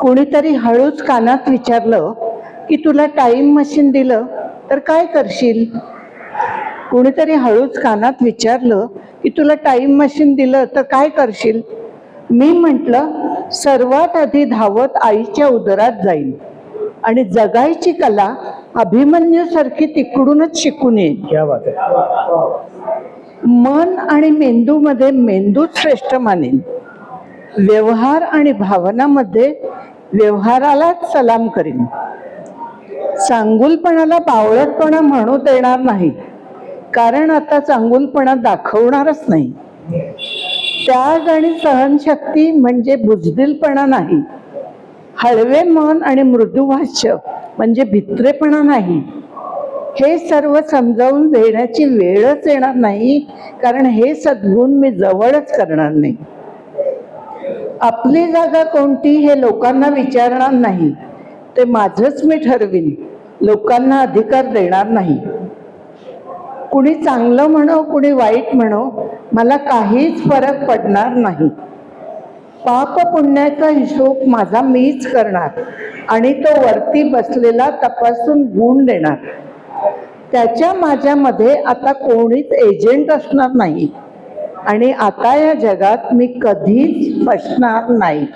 कोणीतरी हळूच कानात विचारलं की तुला टाइम मशीन दिलं तर काय करशील? कोणीतरी हळूच कानात विचारलं की तुला टाइम मशीन दिलं तर काय करशील? मी म्हटलं सर्वात आधी धावत आईच्या उदरात जाईल आणि जगायची कला अभिमन्यूसारखी तिकडूनच शिकून येईल मन आणि मेंदूमध्ये मेंदूच श्रेष्ठ मानेन. व्यवहार आणि भावनामध्ये व्यवहारालाच सलाम करीन. चांगुलपणाला बावळतपणा म्हणू देणार नाही. कारण आता चांगुलपणा दाखवणारच नाही. त्याग आणि सहनशक्ती म्हणजे बुजदिलपणा नाही. हळवे मन आणि मृदुभाष्य म्हणजे भित्रेपणा नाही. हे सर्व समजावून देण्याची वेळच येणार नाही. कारण हे सद्गुण मी जवळच करणार नाही. आपली जागा कोणती हे लोकांना विचारणार नाही. ते माझंच मी ठरवीन लोकांना अधिकार देणार नाही. कुणी चांगलं म्हणो कुणी वाईट म्हणो मला काहीच फरक पडणार नाही. पाप पुण्याचा हिशोब माझा मीच करणार आणि तो वरती बसलेला तपासून गुण देणार. त्याच्या माझ्यामध्ये आता कोणीच एजंट असणार नाही. आणि आता या जगात मी कधीच फसणार नाही.